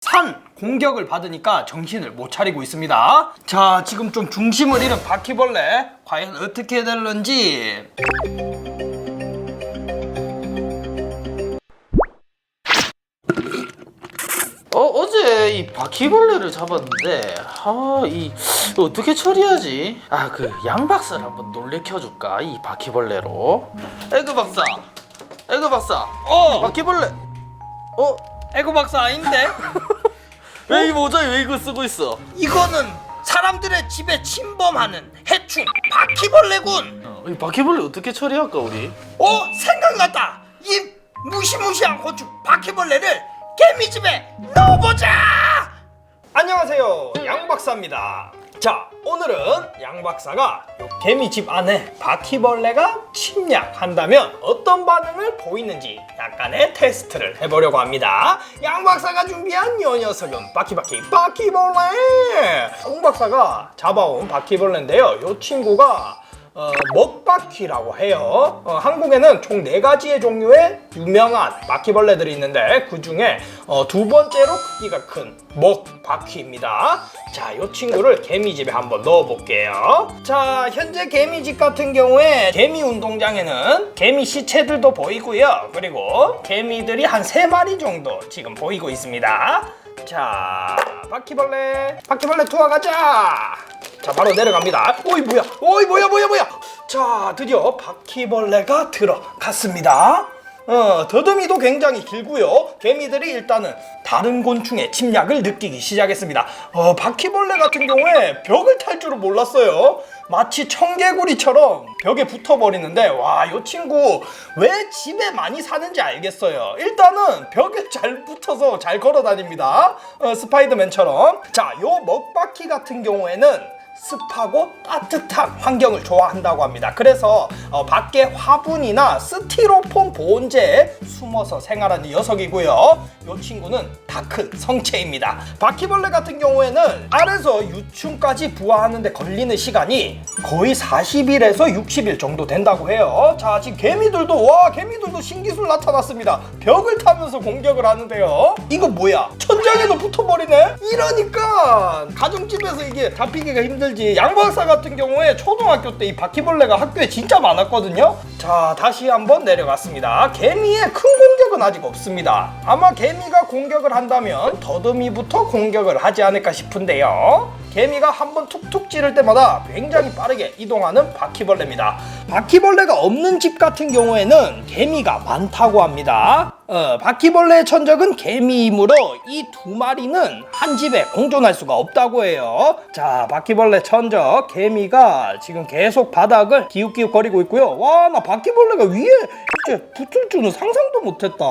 산 공격을 받으니까 정신을 못 차리고 있습니다. 자, 지금 좀 중심을 잃은 바퀴벌레 과연 어떻게 될런지 어, 어제 이 바퀴벌레를 잡았는데, 아, 이, 어떻게 처리하지? 아, 그, 양 박사를 한번 놀래켜 줄까? 이 바퀴벌레로. 에그 박사! 에그 박사! 어, 바퀴벌레! 어? 에고 박사 아닌데? 왜 이 모자에 왜 이거 쓰고 있어? 이거는 사람들의 집에 침범하는 해충 바퀴벌레군. 어, 이 바퀴벌레 어떻게 처리할까, 우리? 어, 생각났다. 이 무시무시한 고추 바퀴벌레를 개미집에 넣어보자. 안녕하세요, 양 박사입니다. 자, 오늘은 양 박사가 요 개미집 안에 바퀴벌레가 침략한다면 어떤 반응을 보이는지 약간의 테스트를 해보려고 합니다. 양 박사가 준비한 요 녀석은 바퀴바퀴 바퀴벌레. 양 박사가 잡아온 바퀴벌레인데요. 요 친구가 어, 먹바퀴라고 해요. 어, 한국에는 총 네 가지의 종류의 유명한 바퀴벌레들이 있는데 그 중에 어, 두 번째로 크기가 큰 먹바퀴입니다. 자, 이 친구를 개미집에 한번 넣어볼게요. 자, 현재 개미집 같은 경우에 개미 운동장에는 개미 시체들도 보이고요. 그리고 개미들이 한 세 마리 정도 지금 보이고 있습니다. 자, 바퀴벌레, 바퀴벌레 투어 가자. 자 바로 내려갑니다 오이 뭐야 오이 뭐야 뭐야 뭐야 자 드디어 바퀴벌레가 들어갔습니다 어 더듬이도 굉장히 길고요. 개미들이 일단은 다른 곤충의 침략을 느끼기 시작했습니다. 어 바퀴벌레 같은 경우에 벽을 탈 줄은 몰랐어요. 마치 청개구리처럼 벽에 붙어버리는데 와 이 친구 왜 집에 많이 사는지 알겠어요. 일단은 벽에 잘 붙어서 잘 걸어 다닙니다. 어, 스파이더맨처럼. 자 요 먹바퀴 같은 경우에는 습하고 따뜻한 환경을 좋아한다고 합니다. 그래서 어, 밖에 화분이나 스티로폼 보온재에 숨어서 생활하는 녀석이고요. 이 친구는 다 큰 성체입니다. 바퀴벌레 같은 경우에는 알에서 유충까지 부화하는데 걸리는 시간이 거의 40일에서 60일 정도 된다고 해요. 자, 지금 개미들도 와 개미들도 신기술 나타났습니다. 벽을 타면서 공격을 하는데요. 이거 뭐야? 천장에도 붙어버리네? 이러니까 가정집에서 이게 잡히기가 힘들 지. 양박사 같은 경우에 초등학교 때 이 바퀴벌레가 학교에 진짜 많았거든요. 자, 다시 한번 내려갔습니다. 개미의 큰 공격은 아직 없습니다. 아마 개미가 공격을 한다면 더듬이부터 공격을 하지 않을까 싶은데요. 개미가 한 번 툭툭 찌를 때마다 굉장히 빠르게 이동하는 바퀴벌레입니다. 바퀴벌레가 없는 집 같은 경우에는 개미가 많다고 합니다. 어, 바퀴벌레의 천적은 개미이므로 이 두 마리는 한 집에 공존할 수가 없다고 해요. 자, 바퀴벌레 천적 개미가 지금 계속 바닥을 기웃기웃거리고 있고요. 와, 나 바퀴벌레가 위에 붙을 줄은 상상도 못했다.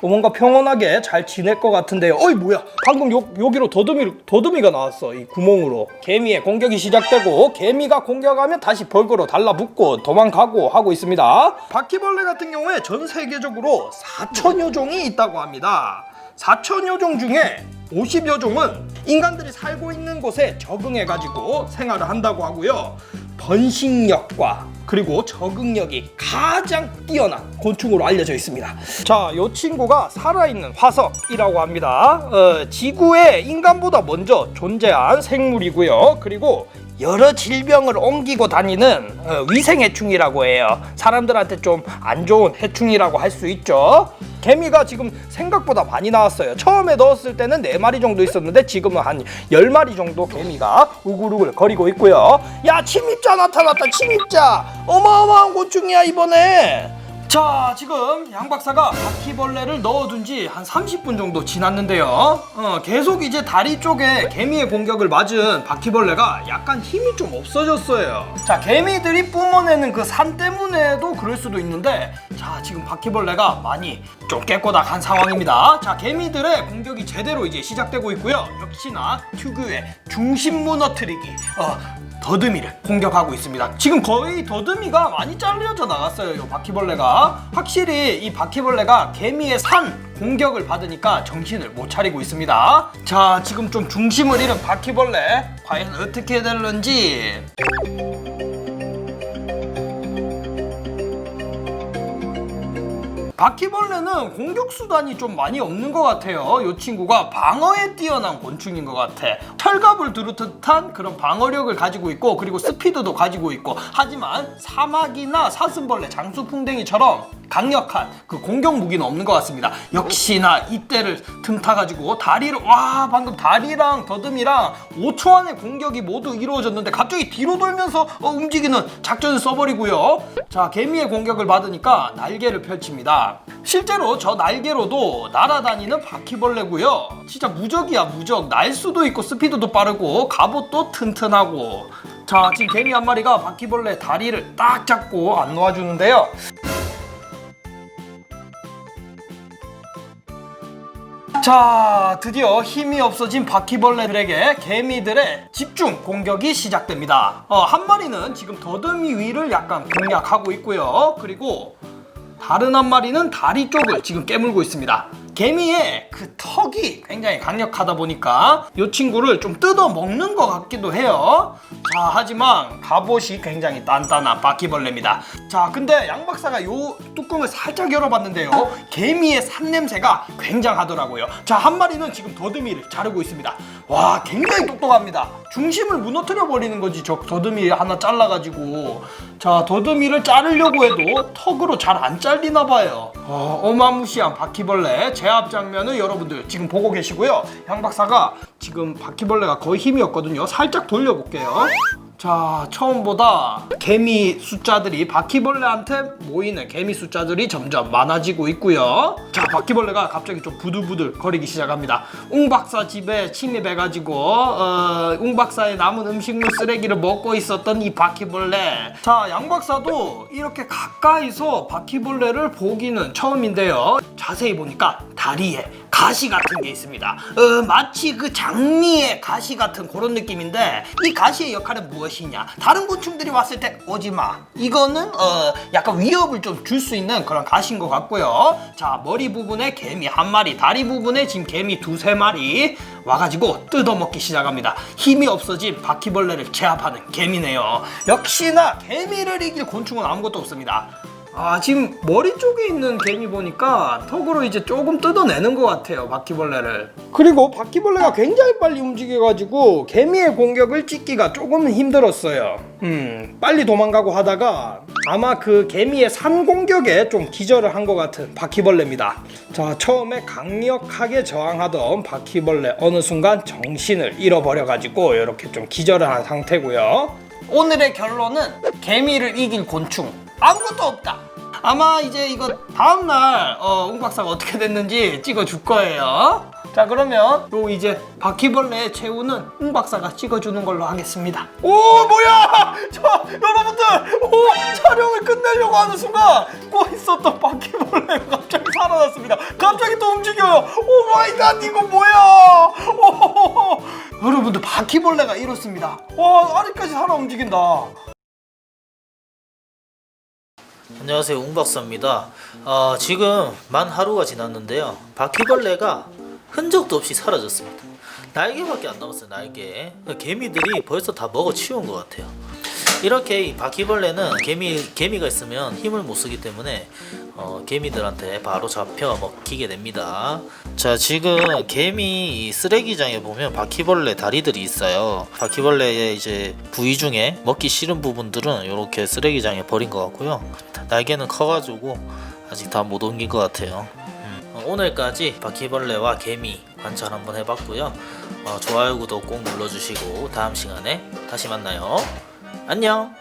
어, 뭔가 평온하게 잘 지낼 것 같은데요. 어이 뭐야? 방금 요, 여기로 더듬이 더듬이가 나왔어. 이 구멍으로. 개미의 공격이 시작되고 개미가 공격하면 다시 벽으로 달라붙고 도망가고 하고 있습니다. 바퀴벌레 같은 경우에 전 세계적으로 4천여 종이 있다고 합니다. 4천여 종 중에 50여 종은 인간들이 살고 있는 곳에 적응해 가지고 생활을 한다고 하고요. 번식력과 그리고 적응력이 가장 뛰어난 곤충으로 알려져 있습니다. 자, 이 친구가 살아있는 화석이라고 합니다. 어, 지구에 인간보다 먼저 존재한 생물이고요. 그리고 여러 질병을 옮기고 다니는 어, 위생해충이라고 해요. 사람들한테 좀 안 좋은 해충이라고 할 수 있죠. 개미가 지금 생각보다 많이 나왔어요. 처음에 넣었을 때는 4마리 정도 있었는데 지금은 한 10마리 정도 개미가 우글우글 거리고 있고요. 야, 침입자 나타났다. 침입자. 어마어마한 곤충이야, 이번에. 자, 지금 양 박사가 바퀴벌레를 넣어둔 지 한 30분 정도 지났는데요. 어, 계속 이제 다리 쪽에 개미의 공격을 맞은 바퀴벌레가 약간 힘이 좀 없어졌어요. 자, 개미들이 뿜어내는 그 산 때문에도 그럴 수도 있는데, 자, 지금 바퀴벌레가 많이 좀 깨꼬닥한 상황입니다. 자, 개미들의 공격이 제대로 이제 시작되고 있고요. 역시나 특유의 중심 무너뜨리기. 어, 더듬이를 공격하고 있습니다. 지금 거의 더듬이가 많이 잘려져 나갔어요. 이 바퀴벌레가 확실히 이 바퀴벌레가 개미의 산 공격을 받으니까 정신을 못 차리고 있습니다. 자, 지금 좀 중심을 잃은 바퀴벌레 과연 어떻게 될런지 바퀴벌레는 공격 수단이 좀 많이 없는 것 같아요. 이 친구가 방어에 뛰어난 곤충인 것 같아. 철갑을 두루 듯한 그런 방어력을 가지고 있고 그리고 스피드도 가지고 있고 하지만 사마귀나 사슴벌레, 장수풍뎅이처럼 강력한 그 공격 무기는 없는 것 같습니다. 역시나 이때를 틈타가지고 다리를 와 방금 다리랑 더듬이랑 5초 안에 공격이 모두 이루어졌는데 갑자기 뒤로 돌면서 어, 움직이는 작전을 써버리고요. 자 개미의 공격을 받으니까 날개를 펼칩니다. 실제로 저 날개로도 날아다니는 바퀴벌레고요. 진짜 무적이야 무적. 날 수도 있고 스피드도 빠르고 갑옷도 튼튼하고. 자 지금 개미 한 마리가 바퀴벌레 다리를 딱 잡고 안 놓아주는데요. 자, 드디어 힘이 없어진 바퀴벌레들에게 개미들의 집중 공격이 시작됩니다. 어, 한 마리는 지금 더듬이 위를 약간 공략하고 있고요. 그리고 다른 한 마리는 다리 쪽을 지금 깨물고 있습니다. 개미의 그 턱이 굉장히 강력하다 보니까 이 친구를 좀 뜯어 먹는 것 같기도 해요. 자, 하지만 갑옷이 굉장히 단단한 바퀴벌레입니다. 자, 근데 양 박사가 요 뚜껑을 살짝 열어봤는데요. 개미의 산냄새가 굉장하더라고요. 자, 한 마리는 지금 더듬이를 자르고 있습니다. 와, 굉장히 똑똑합니다. 중심을 무너뜨려 버리는 거지. 저 더듬이 하나 잘라가지고. 자, 더듬이를 자르려고 해도 턱으로 잘 안 잘리나 봐요. 어, 어마무시한 바퀴벌레 제압 장면을 여러분들 지금 보고 계시고요. 양 박사가 지금 바퀴벌레가 거의 힘이 없거든요. 살짝 돌려볼게요. 자, 처음보다 개미 숫자들이 바퀴벌레한테 모이는 개미 숫자들이 점점 많아지고 있고요. 자, 바퀴벌레가 갑자기 좀 부들부들 거리기 시작합니다. 웅 박사 집에 침입해가지고 어, 웅 박사의 남은 음식물 쓰레기를 먹고 있었던 이 바퀴벌레. 자, 양 박사도 이렇게 가까이서 바퀴벌레를 보기는 처음인데요. 자세히 보니까 다리에 가시 같은 게 있습니다. 어, 마치 그 장미의 가시 같은 그런 느낌인데 이 가시의 역할은 무엇이냐? 다른 곤충들이 왔을 때 오지 마. 이거는 어, 약간 위협을 좀 줄 수 있는 그런 가시인 것 같고요. 자 머리 부분에 개미 한 마리, 다리 부분에 지금 개미 두세 마리 와가지고 뜯어먹기 시작합니다. 힘이 없어진 바퀴벌레를 제압하는 개미네요. 역시나 개미를 이길 곤충은 아무것도 없습니다. 아 지금 머리 쪽에 있는 개미 보니까 턱으로 이제 조금 뜯어내는 것 같아요 바퀴벌레를. 그리고 바퀴벌레가 굉장히 빨리 움직여가지고 개미의 공격을 찍기가 조금 힘들었어요. 음 빨리 도망가고 하다가 아마 그 개미의 산 공격에 좀 기절을 한 것 같은 바퀴벌레입니다. 자 처음에 강력하게 저항하던 바퀴벌레 어느 순간 정신을 잃어버려가지고 이렇게 좀 기절을 한 상태고요. 오늘의 결론은 개미를 이길 곤충 아무것도 없다. 아마 이제 이거 다음날 어, 웅 박사가 어떻게 됐는지 찍어줄 거예요. 자 그러면 요 이제 바퀴벌레의 최후는 웅 박사가 찍어주는 걸로 하겠습니다. 오 뭐야? 저 여러분들 오 촬영을 끝내려고 하는 순간 꼭 있었던 바퀴벌레가 갑자기 살아났습니다. 갑자기 또 움직여요. 오 마이 갓 이거 뭐야? 오, 여러분들 바퀴벌레가 이렇습니다. 와 아직까지 살아 움직인다. 안녕하세요 웅박사입니다. 어, 지금 만 하루가 지났는데요. 바퀴벌레가 흔적도 없이 사라졌습니다. 날개밖에 안 남았어요 날개. 개미들이 벌써 다 먹어 치운 것 같아요. 이렇게 이 바퀴벌레는 개미, 개미가 있으면 힘을 못 쓰기 때문에 어, 개미들한테 바로 잡혀 먹히게 됩니다 자 지금 개미 이 쓰레기장에 보면 바퀴벌레 다리들이 있어요 바퀴벌레의 이제 부위 중에 먹기 싫은 부분들은 이렇게 쓰레기장에 버린 것 같고요 날개는 커가지고 아직 다 못 옮긴 것 같아요. 음, 어, 오늘까지 바퀴벌레와 개미 관찰 한번 해봤고요. 어, 좋아요 구독 꼭 눌러주시고 다음 시간에 다시 만나요. 안녕.